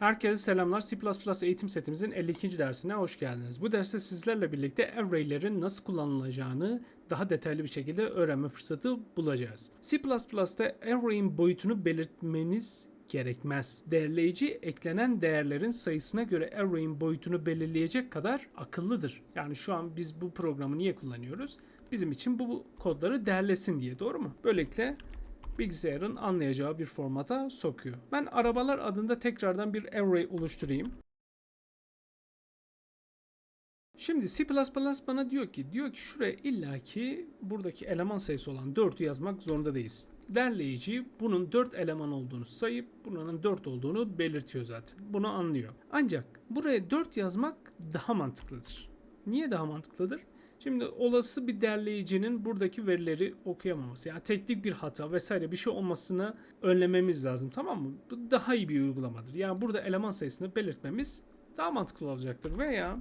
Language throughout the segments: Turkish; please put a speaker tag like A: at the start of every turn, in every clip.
A: Herkese selamlar. C++ eğitim setimizin 52. dersine hoş geldiniz. Bu derste sizlerle birlikte array'lerin nasıl kullanılacağını daha detaylı bir şekilde öğrenme fırsatı bulacağız. C++'da array'in boyutunu belirtmeniz gerekmez. Değerleyici eklenen değerlerin sayısına göre array'in boyutunu belirleyecek kadar akıllıdır. Yani şu an biz bu programı niye kullanıyoruz? Bizim için bu kodları değerlesin diye doğru mu? Böylelikle bilgisayarın anlayacağı bir formata sokuyor. Ben arabalar adında tekrardan bir array oluşturayım. Şimdi C++ bana diyor ki, diyor ki şuraya illaki buradaki eleman sayısı olan 4'ü yazmak zorunda değilsin. Derleyici bunun 4 eleman olduğunu sayıp bunun 4 olduğunu belirtiyor zaten. Bunu anlıyor. Ancak buraya 4 yazmak daha mantıklıdır. Niye daha mantıklıdır? Şimdi olası bir derleyicinin buradaki verileri okuyamaması, yani teknik bir hata vesaire bir şey olmasını önlememiz lazım tamam mı? Bu daha iyi bir uygulamadır. Yani burada eleman sayısını belirtmemiz daha mantıklı olacaktır. Veya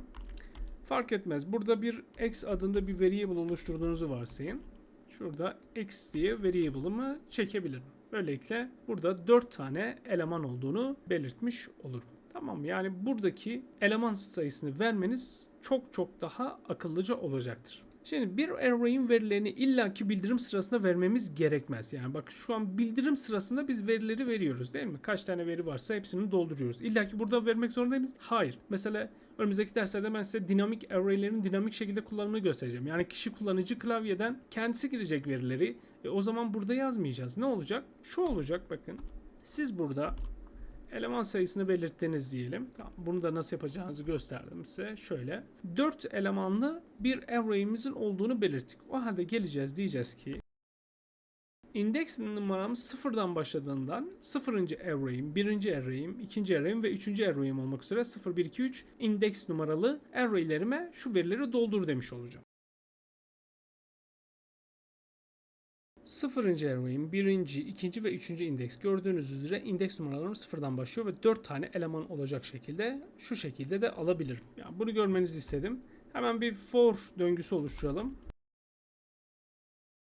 A: fark etmez. Burada bir x adında bir variable oluşturduğunuzu varsayın. Şurada x diye variable'ımı çekebilirim. Böylelikle burada 4 tane eleman olduğunu belirtmiş olurum. Tamam yani buradaki eleman sayısını vermeniz çok çok daha akıllıca olacaktır. Şimdi bir array'in verilerini illaki bildirim sırasında vermemiz gerekmez. Yani bak şu an bildirim sırasında biz verileri veriyoruz değil mi? Kaç tane veri varsa hepsini dolduruyoruz. İlla ki burada vermek zorunda mıyız? Hayır. Mesela önümüzdeki derslerde ben size dinamik array'lerin dinamik şekilde kullanımını göstereceğim. Yani kişi kullanıcı klavyeden kendisi girecek verileri. E, o zaman burada yazmayacağız. Ne olacak? Şu olacak bakın. Siz burada eleman sayısını belirttiniz diyelim. Tamam, bunu da nasıl yapacağınızı gösterdim size. Şöyle 4 elemanlı bir array'imizin olduğunu belirttik. O halde geleceğiz diyeceğiz ki indeks numaramız sıfırdan başladığından sıfırıncı array'im, birinci array'im, ikinci array'im ve üçüncü array'im olmak üzere 0, 1, 2, 3 indeks numaralı array'lerime şu verileri doldur demiş olacağım. Sıfırıncı array'in birinci, ikinci ve üçüncü indeks gördüğünüz üzere indeks numaralarım sıfırdan başlıyor ve dört tane eleman olacak şekilde şu şekilde de alabilirim. Yani bunu görmenizi istedim. Hemen bir for döngüsü oluşturalım.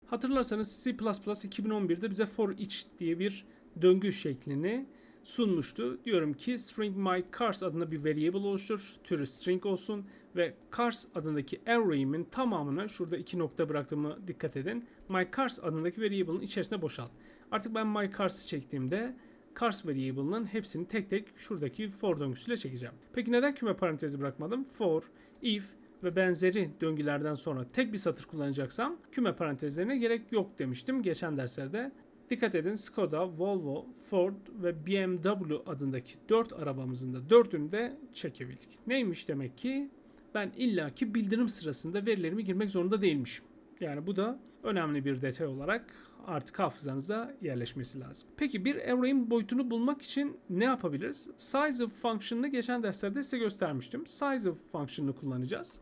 A: Hatırlarsanız C++ 2011'de bize for each diye bir döngü şeklini sunmuştu. Diyorum ki string my cars adında bir variable oluştur. Türü string olsun ve cars adındaki array'imin tamamını şurada iki nokta bıraktığımı dikkat edin. My cars adındaki variable'ın içerisine boşalt. Artık ben my cars'ı çektiğimde cars variable'ının hepsini tek tek şuradaki for döngüsüyle çekeceğim. Peki neden küme parantezi bırakmadım? For, if ve benzeri döngülerden sonra tek bir satır kullanacaksam küme parantezlerine gerek yok demiştim geçen derslerde. Dikkat edin Skoda, Volvo, Ford ve BMW adındaki 4 arabamızın da 4'ünü de çekebildik. Neymiş demek ki? Ben illaki bildirim sırasında verilerimi girmek zorunda değilmişim. Yani bu da önemli bir detay olarak artık hafızanıza yerleşmesi lazım. Peki bir array'in boyutunu bulmak için ne yapabiliriz? Size of function'ını geçen derslerde size göstermiştim. Size of function'ını kullanacağız.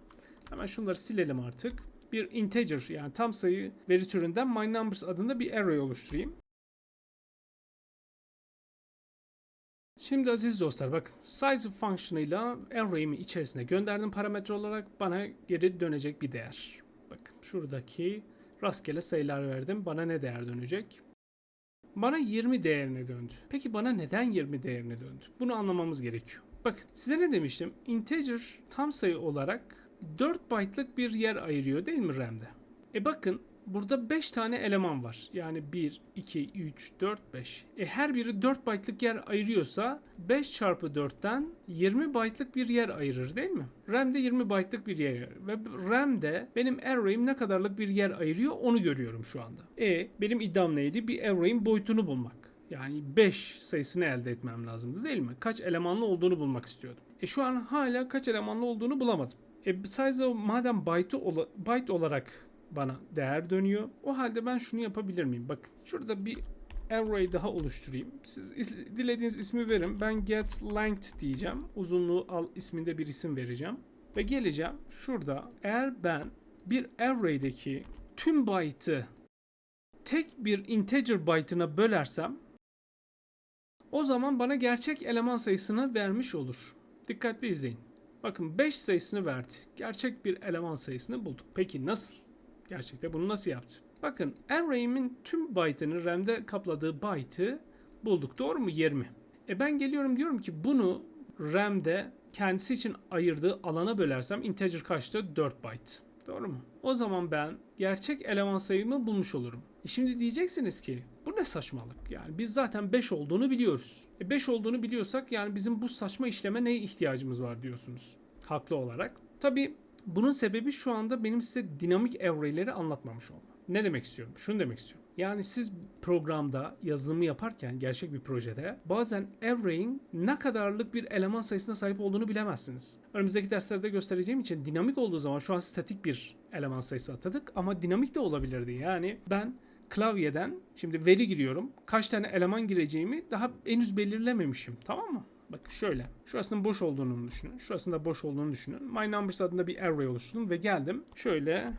A: Hemen şunları silelim artık bir integer yani tam sayı veri türünden my numbers adında bir array oluşturayım. Şimdi aziz dostlar bakın size function'ıyla array'imi içerisine gönderdim parametre olarak bana geri dönecek bir değer. Bakın şuradaki rastgele sayılar verdim. Bana ne değer dönecek? Bana 20 değerine döndü. Peki bana neden 20 değerine döndü? Bunu anlamamız gerekiyor. Bakın size ne demiştim? Integer tam sayı olarak 4 byte'lık bir yer ayırıyor değil mi RAM'de? E bakın burada 5 tane eleman var. Yani 1, 2, 3, 4, 5. E her biri 4 byte'lık yer ayırıyorsa 5 çarpı 4'ten 20 byte'lık bir yer ayırır değil mi? RAM'de 20 byte'lık bir yer ayırır. Ve RAM'de benim array'im ne kadarlık bir yer ayırıyor onu görüyorum şu anda. E benim iddiam neydi? Bir array'in boyutunu bulmak. Yani 5 sayısını elde etmem lazımdı değil mi? Kaç elemanlı olduğunu bulmak istiyordum. E şu an hala kaç elemanlı olduğunu bulamadım. E, size madem byte, ola, byte olarak bana değer dönüyor. O halde ben şunu yapabilir miyim? Bakın şurada bir array daha oluşturayım. Siz dilediğiniz ismi verin. Ben get length diyeceğim. Uzunluğu al isminde bir isim vereceğim. Ve geleceğim şurada eğer ben bir array'deki tüm byte'ı tek bir integer byte'ına bölersem o zaman bana gerçek eleman sayısını vermiş olur. Dikkatli izleyin. Bakın 5 sayısını verdi. Gerçek bir eleman sayısını bulduk. Peki nasıl? Gerçekte bunu nasıl yaptı? Bakın array'imin tüm byte'ını RAM'de kapladığı byte'ı bulduk. Doğru mu? 20. E ben geliyorum diyorum ki bunu RAM'de kendisi için ayırdığı alana bölersem integer kaçtı? 4 byte. Doğru mu? O zaman ben gerçek eleman sayımı bulmuş olurum. E şimdi diyeceksiniz ki bu ne saçmalık? Yani biz zaten 5 olduğunu biliyoruz. E 5 olduğunu biliyorsak yani bizim bu saçma işleme neye ihtiyacımız var diyorsunuz. Haklı olarak. Tabi bunun sebebi şu anda benim size dinamik array'leri anlatmamış olmam. Ne demek istiyorum? Şunu demek istiyorum. Yani siz programda yazılımı yaparken gerçek bir projede bazen array'in ne kadarlık bir eleman sayısına sahip olduğunu bilemezsiniz. Önümüzdeki derslerde göstereceğim için dinamik olduğu zaman şu an statik bir eleman sayısı atadık ama dinamik de olabilirdi. Yani ben klavyeden şimdi veri giriyorum. Kaç tane eleman gireceğimi daha henüz belirlememişim. Tamam mı? Bak şöyle. Şurasının boş olduğunu düşünün. Şurasında boş olduğunu düşünün. My numbers adında bir array oluşturdum ve geldim. Şöyle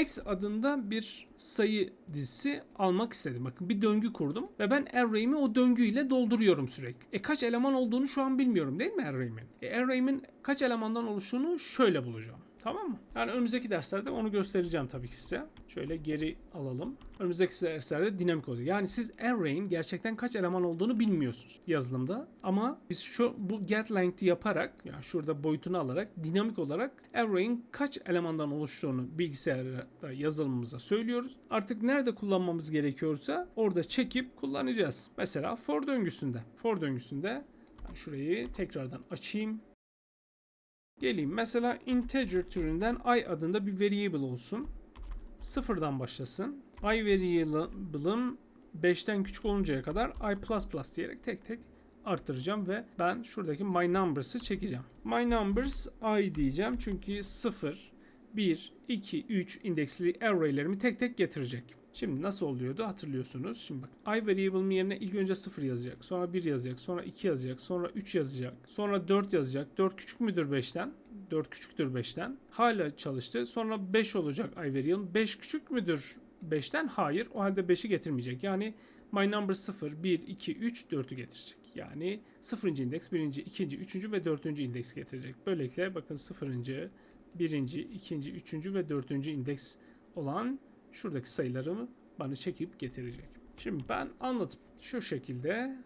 A: X adında bir sayı dizisi almak istedim. Bakın bir döngü kurdum ve ben array'imi o döngüyle dolduruyorum sürekli. E kaç eleman olduğunu şu an bilmiyorum değil mi array'imin? E array'imin kaç elemandan oluştuğunu şöyle bulacağım. Tamam mı? Yani önümüzdeki derslerde onu göstereceğim tabii ki size. Şöyle geri alalım. Önümüzdeki derslerde dinamik olacak. Yani siz array'in gerçekten kaç eleman olduğunu bilmiyorsunuz yazılımda. Ama biz şu bu get length'i yaparak yani şurada boyutunu alarak dinamik olarak array'in kaç elemandan oluştuğunu bilgisayarda yazılımımıza söylüyoruz. Artık nerede kullanmamız gerekiyorsa orada çekip kullanacağız. Mesela for döngüsünde. For döngüsünde şurayı tekrardan açayım. Geleyim. Mesela integer türünden i adında bir variable olsun. Sıfırdan başlasın. i variable'ım 5'ten küçük oluncaya kadar i++ diyerek tek tek arttıracağım ve ben şuradaki my numbers'ı çekeceğim. My numbers i diyeceğim çünkü 0, 1, 2, 3 indeksli array'lerimi tek tek getirecek. Şimdi nasıl oluyordu hatırlıyorsunuz. Şimdi bak i variable'ın yerine ilk önce 0 yazacak. Sonra 1 yazacak. Sonra 2 yazacak. Sonra 3 yazacak. Sonra 4 yazacak. 4 küçük müdür 5'ten? 4 küçüktür 5'ten. Hala çalıştı. Sonra 5 olacak i variable. 5 küçük müdür 5'ten? Hayır. O halde 5'i getirmeyecek. Yani my number 0, 1, 2, 3, 4'ü getirecek. Yani 0. indeks, 1. 2. 3. ve 4. indeks getirecek. Böylelikle bakın 0. 1. 2. 3. ve 4. indeks olan şuradaki sayılarımı bana çekip getirecek. Şimdi ben anlatıp şu şekilde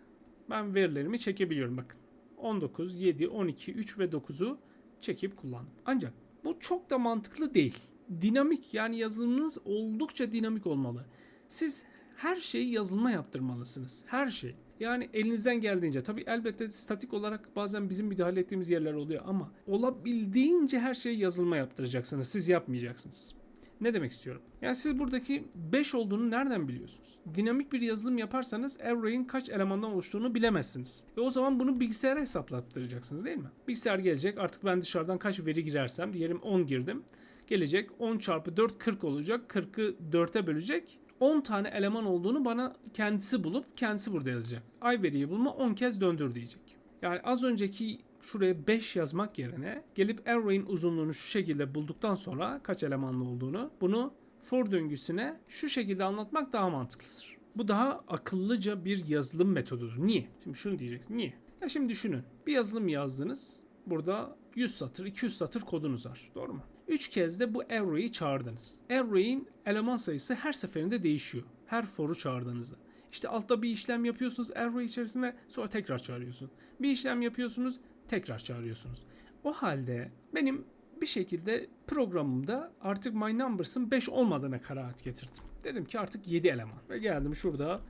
A: ben verilerimi çekebiliyorum. Bakın 19, 7, 12, 3 ve 9'u çekip kullandım. Ancak bu çok da mantıklı değil. Dinamik yani yazılımınız oldukça dinamik olmalı. Siz her şeyi yazılıma yaptırmalısınız. Her şey. Yani elinizden geldiğince tabii elbette statik olarak bazen bizim müdahale ettiğimiz yerler oluyor ama olabildiğince her şeyi yazılıma yaptıracaksınız. Siz yapmayacaksınız. Ne demek istiyorum? Yani siz buradaki 5 olduğunu nereden biliyorsunuz? Dinamik bir yazılım yaparsanız array'in kaç elemandan oluştuğunu bilemezsiniz. E o zaman bunu bilgisayara hesaplattıracaksınız değil mi? Bilgisayar gelecek artık ben dışarıdan kaç veri girersem diyelim 10 girdim. Gelecek 10 çarpı 4 40 olacak. 40'ı 4'e bölecek. 10 tane eleman olduğunu bana kendisi bulup kendisi burada yazacak. I variable'ımı 10 kez döndür diyecek. Yani az önceki şuraya 5 yazmak yerine gelip array'in uzunluğunu şu şekilde bulduktan sonra kaç elemanlı olduğunu bunu for döngüsüne şu şekilde anlatmak daha mantıklıdır. Bu daha akıllıca bir yazılım metodudur. Niye? Şimdi şunu diyeceksin. Niye? Ya şimdi düşünün. Bir yazılım yazdınız. Burada 100 satır, 200 satır kodunuz var. Doğru mu? 3 kez de bu array'i çağırdınız. Array'in eleman sayısı her seferinde değişiyor. Her for'u çağırdığınızda. İşte altta bir işlem yapıyorsunuz array içerisinde sonra tekrar çağırıyorsun. Bir işlem yapıyorsunuz tekrar çağırıyorsunuz. O halde benim bir şekilde programımda artık my numbers'ın 5 olmadığına kanaat getirdim. Dedim ki artık 7 eleman. Ve geldim şurada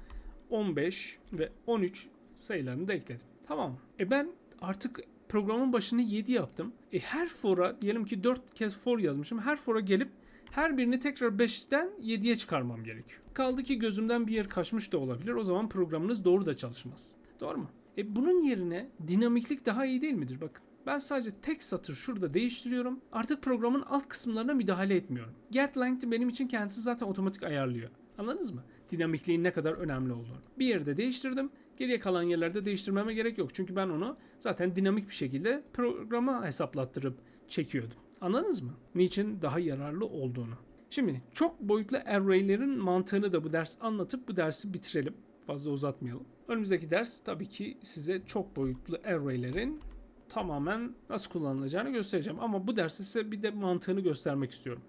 A: 15 ve 13 sayılarını da ekledim. Tamam. E ben artık programın başını 7 yaptım. E her for'a diyelim ki 4 kez for yazmışım. Her for'a gelip her birini tekrar 5'ten 7'ye çıkarmam gerekiyor. Kaldı ki gözümden bir yer kaçmış da olabilir. O zaman programınız doğru da çalışmaz. Doğru mu? E bunun yerine dinamiklik daha iyi değil midir? Bakın ben sadece tek satır şurada değiştiriyorum. Artık programın alt kısımlarına müdahale etmiyorum. Get length'i benim için kendisi zaten otomatik ayarlıyor. Anladınız mı? Dinamikliğin ne kadar önemli olduğunu. Bir yerde değiştirdim. Geriye kalan yerlerde değiştirmeme gerek yok. Çünkü ben onu zaten dinamik bir şekilde programa hesaplattırıp çekiyordum. Anladınız mı? Niçin daha yararlı olduğunu. Şimdi çok boyutlu array'lerin mantığını da bu ders anlatıp bu dersi bitirelim. Fazla uzatmayalım. Önümüzdeki ders tabii ki size çok boyutlu array'lerin tamamen nasıl kullanılacağını göstereceğim. Ama bu derste size bir de mantığını göstermek istiyorum.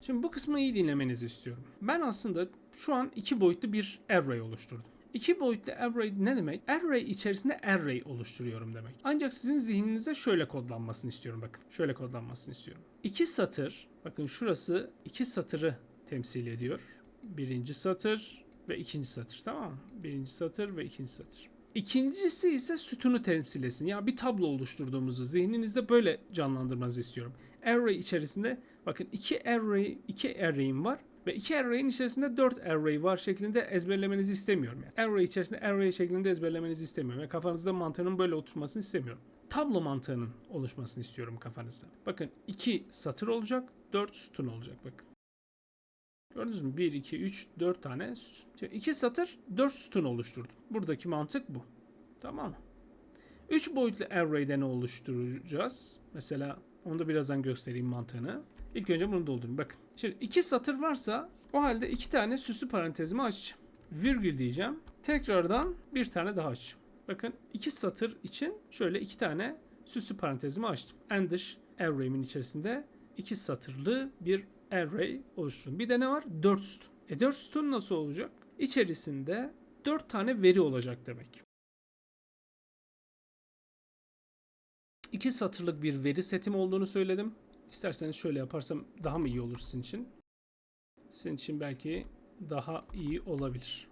A: Şimdi bu kısmı iyi dinlemenizi istiyorum. Ben aslında şu an iki boyutlu bir array oluşturdum. İki boyutlu array ne demek? Array içerisinde array oluşturuyorum demek. Ancak sizin zihninize şöyle kodlanmasını istiyorum bakın. Şöyle kodlanmasını istiyorum. İki satır, bakın şurası iki satırı temsil ediyor. Birinci satır ve ikinci satır tamam mı? Birinci satır ve ikinci satır. İkincisi ise sütunu temsil etsin. Ya bir tablo oluşturduğumuzu zihninizde böyle canlandırmanızı istiyorum. Array içerisinde bakın iki array, iki array'im var ve iki array'in içerisinde dört array var şeklinde ezberlemenizi istemiyorum. Yani array içerisinde array şeklinde ezberlemenizi istemiyorum. Yani kafanızda mantığının böyle oturmasını istemiyorum. Tablo mantığının oluşmasını istiyorum kafanızda. Bakın iki satır olacak, dört sütun olacak bakın. Gördünüz mü? 1, 2, 3, 4 tane sütun. Şimdi iki satır 4 sütun oluşturdum. Buradaki mantık bu. Tamam mı? 3 boyutlu array'de ne oluşturacağız? Mesela onu da birazdan göstereyim mantığını. İlk önce bunu doldurayım. Bakın. Şimdi iki satır varsa o halde iki tane süslü parantezimi açacağım. Virgül diyeceğim. Tekrardan bir tane daha açacağım. Bakın iki satır için şöyle iki tane süslü parantezimi açtım. En dış içerisinde iki satırlı bir array oluşturdum. Bir de ne var? 4 sütun. E 4 sütun nasıl olacak? İçerisinde 4 tane veri olacak demek. İki satırlık bir veri setim olduğunu söyledim. İsterseniz şöyle yaparsam daha mı iyi olur sizin için? Sizin için belki daha iyi olabilir.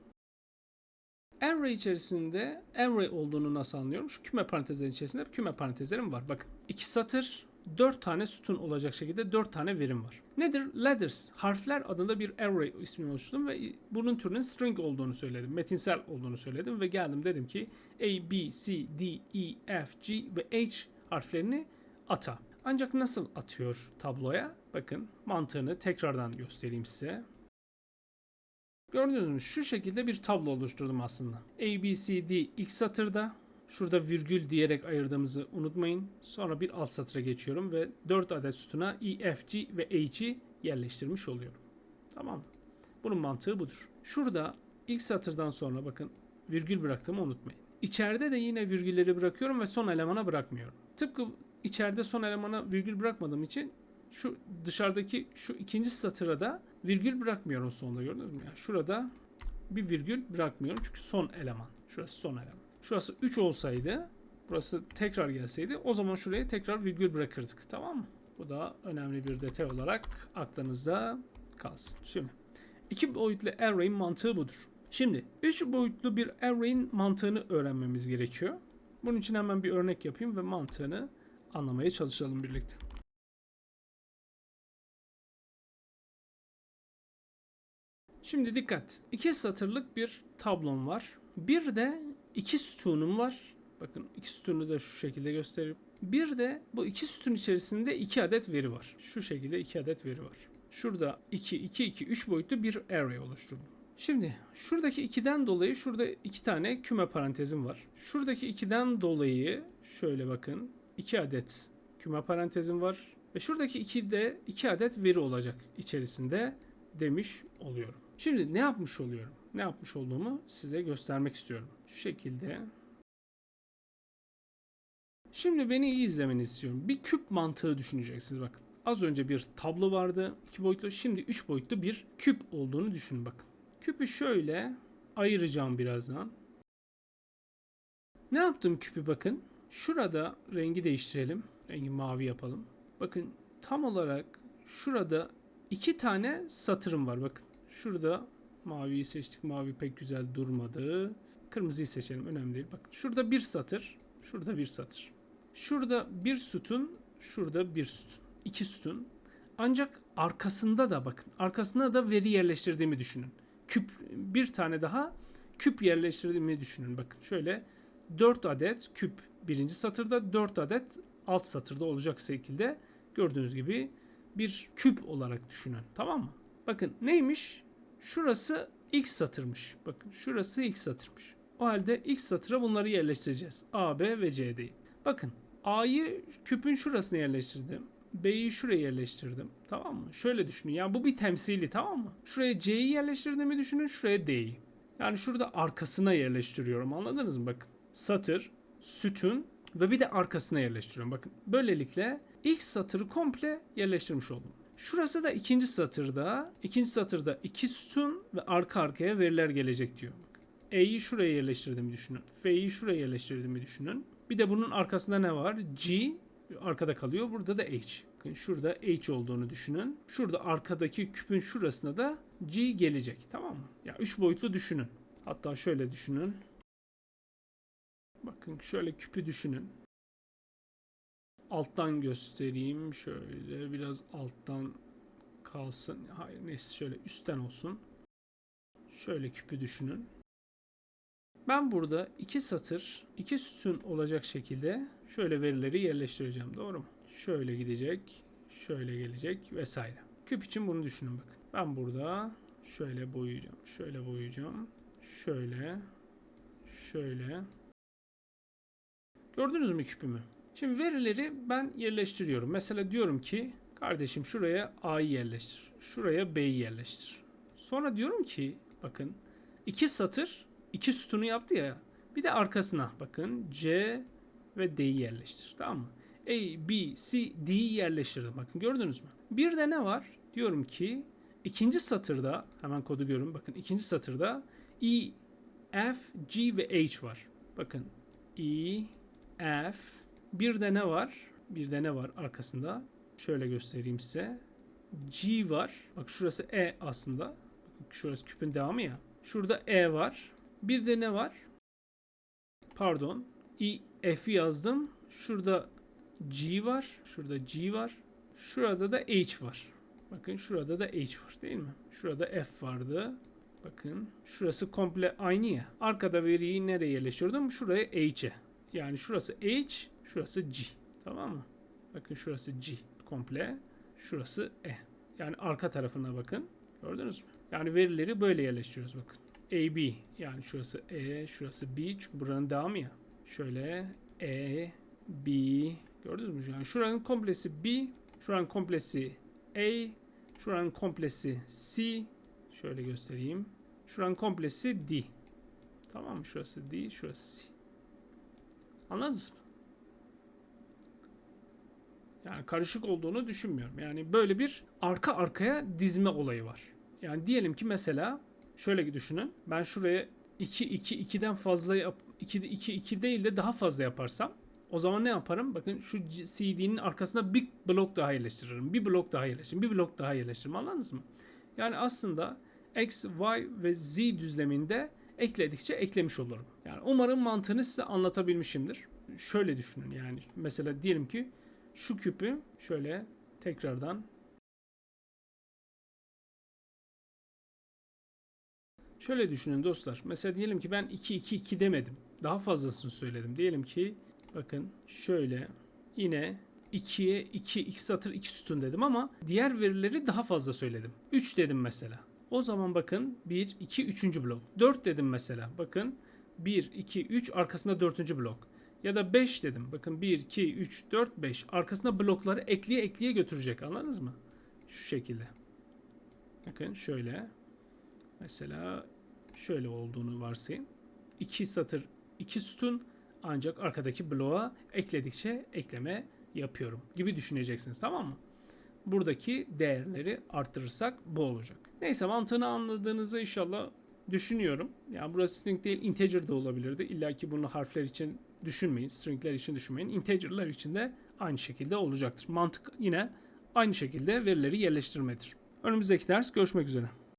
A: Array içerisinde array olduğunu nasıl anlıyorum? Şu küme parantezlerin içerisinde küme parantezlerim var. Bakın iki satır 4 tane sütun olacak şekilde 4 tane verim var. Nedir? Letters, harfler adında bir array ismini oluşturdum ve bunun türünün string olduğunu söyledim. Metinsel olduğunu söyledim ve geldim dedim ki A, B, C, D, E, F, G ve H harflerini ata. Ancak nasıl atıyor tabloya? Bakın mantığını tekrardan göstereyim size. Gördünüz mü? Şu şekilde bir tablo oluşturdum aslında. A, B, C, D ilk satırda. Şurada virgül diyerek ayırdığımızı unutmayın. Sonra bir alt satıra geçiyorum ve 4 adet sütuna E, F, G ve H'i yerleştirmiş oluyorum. Tamam mı? Bunun mantığı budur. Şurada ilk satırdan sonra bakın virgül bıraktığımı unutmayın. İçeride de yine virgülleri bırakıyorum ve son elemana bırakmıyorum. Tıpkı içeride son elemana virgül bırakmadığım için şu dışarıdaki şu ikinci satıra da virgül bırakmıyorum sonunda gördünüz mü? Yani şurada bir virgül bırakmıyorum çünkü son eleman. Şurası son eleman. Şurası 3 olsaydı burası tekrar gelseydi o zaman şuraya tekrar virgül bırakırdık. Tamam mı? Bu da önemli bir detay olarak aklınızda kalsın. Şimdi iki boyutlu array'in mantığı budur. Şimdi 3 boyutlu bir array'in mantığını öğrenmemiz gerekiyor. Bunun için hemen bir örnek yapayım ve mantığını anlamaya çalışalım birlikte. Şimdi dikkat. İki satırlık bir tablom var. Bir de iki sütunum var. Bakın iki sütunu da şu şekilde göstereyim. Bir de bu iki sütun içerisinde iki adet veri var. Şu şekilde iki adet veri var. Şurada 2, 2, 2, 3 boyutlu bir array oluşturdum. Şimdi şuradaki 2'den dolayı şurada iki tane küme parantezim var. Şuradaki 2'den dolayı şöyle bakın 2 adet küme parantezim var. Ve şuradaki 2'de 2 adet veri olacak içerisinde demiş oluyorum. Şimdi ne yapmış oluyorum? Ne yapmış olduğumu size göstermek istiyorum. Şu şekilde. Şimdi beni iyi izlemenizi istiyorum. Bir küp mantığı düşüneceksiniz bakın. Az önce bir tablo vardı, iki boyutlu. Şimdi üç boyutlu bir küp olduğunu düşünün bakın. Küpü şöyle ayıracağım birazdan. Ne yaptım küpü bakın. Şurada rengi değiştirelim. Rengi mavi yapalım. Bakın tam olarak şurada iki tane satırım var bakın. Şurada maviyi seçtik. Mavi pek güzel durmadı. Kırmızıyı seçelim. Önemli değil. Bakın şurada bir satır. Şurada bir satır. Şurada bir sütun. Şurada bir sütun. İki sütun. Ancak arkasında da bakın. Arkasında da veri yerleştirdiğimi düşünün. Küp bir tane daha küp yerleştirdiğimi düşünün. Bakın şöyle 4 adet küp birinci satırda 4 adet alt satırda olacak şekilde gördüğünüz gibi bir küp olarak düşünün. Tamam mı? Bakın neymiş? Şurası ilk satırmış. Bakın şurası ilk satırmış. O halde ilk satıra bunları yerleştireceğiz. A, B ve C'deyi. Bakın A'yı küpün şurasına yerleştirdim. B'yi şuraya yerleştirdim. Tamam mı? Şöyle düşünün. Yani bu bir temsili tamam mı? Şuraya C'yi yerleştirdiğimi düşünün. Şuraya D'yi. Yani şurada arkasına yerleştiriyorum. Anladınız mı? Bakın satır, sütun ve bir de arkasına yerleştiriyorum. Bakın böylelikle ilk satırı komple yerleştirmiş oldum. Şurası da ikinci satırda. ikinci satırda iki sütun ve arka arkaya veriler gelecek diyor. E'yi şuraya yerleştirdiğimi düşünün. F'yi şuraya yerleştirdiğimi düşünün. Bir de bunun arkasında ne var? G arkada kalıyor. Burada da H. Şurada H olduğunu düşünün. Şurada arkadaki küpün şurasına da G gelecek. Tamam mı? Ya üç boyutlu düşünün. Hatta şöyle düşünün. Bakın şöyle küpü düşünün. Alttan göstereyim. Şöyle biraz alttan kalsın. Hayır neyse şöyle üstten olsun. Şöyle küpü düşünün. Ben burada iki satır, iki sütun olacak şekilde şöyle verileri yerleştireceğim. Doğru mu? Şöyle gidecek, şöyle gelecek vesaire. Küp için bunu düşünün bakın. Ben burada şöyle boyayacağım, şöyle boyayacağım, şöyle, şöyle. Gördünüz mü küpümü? Şimdi verileri ben yerleştiriyorum. Mesela diyorum ki kardeşim şuraya A'yı yerleştir. Şuraya B'yi yerleştir. Sonra diyorum ki bakın iki satır iki sütunu yaptı ya. Bir de arkasına bakın C ve D'yi yerleştir. Tamam mı? A, B, C, D'yi yerleştirdim. Bakın gördünüz mü? Bir de ne var? Diyorum ki ikinci satırda hemen kodu görün. Bakın ikinci satırda E, F, G ve H var. Bakın E, F. Bir de ne var? Bir de ne var arkasında? Şöyle göstereyim size. G var. Bak şurası E aslında. Bakın şurası küpün devamı ya. Şurada E var. Bir de ne var? Pardon. E, F yazdım. Şurada G var. Şurada G var. Şurada da H var. Bakın şurada da H var değil mi? Şurada F vardı. Bakın şurası komple aynı ya. Arkada veriyi nereye yerleştirdim? Şuraya H'e. Yani şurası H, şurası G. Tamam mı? Bakın şurası G komple. Şurası E. Yani arka tarafına bakın. Gördünüz mü? Yani verileri böyle yerleştiriyoruz bakın. A, B. Yani şurası E, şurası B. Çünkü buranın devamı ya. Şöyle E, B. Gördünüz mü? Yani şuranın komplesi B. Şuranın komplesi A. Şuranın komplesi C. Şöyle göstereyim. Şuranın komplesi D. Tamam mı? Şurası D, şurası C. Anladınız mı? Yani karışık olduğunu düşünmüyorum. Yani böyle bir arka arkaya dizme olayı var. Yani diyelim ki mesela şöyle düşünün. Ben şuraya 2 2 2'den fazla yap 2 2 2 değil de daha fazla yaparsam o zaman ne yaparım? Bakın şu CD'nin arkasına bir blok daha yerleştiririm. Bir blok daha yerleştiririm. Bir blok daha yerleştiririm. Anladınız mı? Yani aslında X, Y ve Z düzleminde ekledikçe eklemiş olurum. Yani umarım mantığını size anlatabilmişimdir. Şöyle düşünün yani mesela diyelim ki şu küpü şöyle tekrardan Şöyle düşünün dostlar. Mesela diyelim ki ben 2 2 2 demedim. Daha fazlasını söyledim. Diyelim ki bakın şöyle yine 2'ye 2 2 satır 2 sütun dedim ama diğer verileri daha fazla söyledim. 3 dedim mesela. O zaman bakın 1 2 3. blok. 4 dedim mesela. Bakın 1 2 3 arkasında 4. blok. Ya da 5 dedim. Bakın 1 2 3 4 5 arkasına blokları ekleye ekleye götürecek. Anladınız mı? Şu şekilde. Bakın şöyle. Mesela şöyle olduğunu varsayın. İki satır, iki sütun ancak arkadaki bloğa ekledikçe ekleme yapıyorum gibi düşüneceksiniz tamam mı? Buradaki değerleri arttırırsak bu olacak. Neyse mantığını anladığınızı inşallah düşünüyorum. Yani burası string değil integer de olabilirdi. İlla ki bunu harfler için düşünmeyin. Stringler için düşünmeyin. Integer'lar için de aynı şekilde olacaktır. Mantık yine aynı şekilde verileri yerleştirmedir. Önümüzdeki ders görüşmek üzere.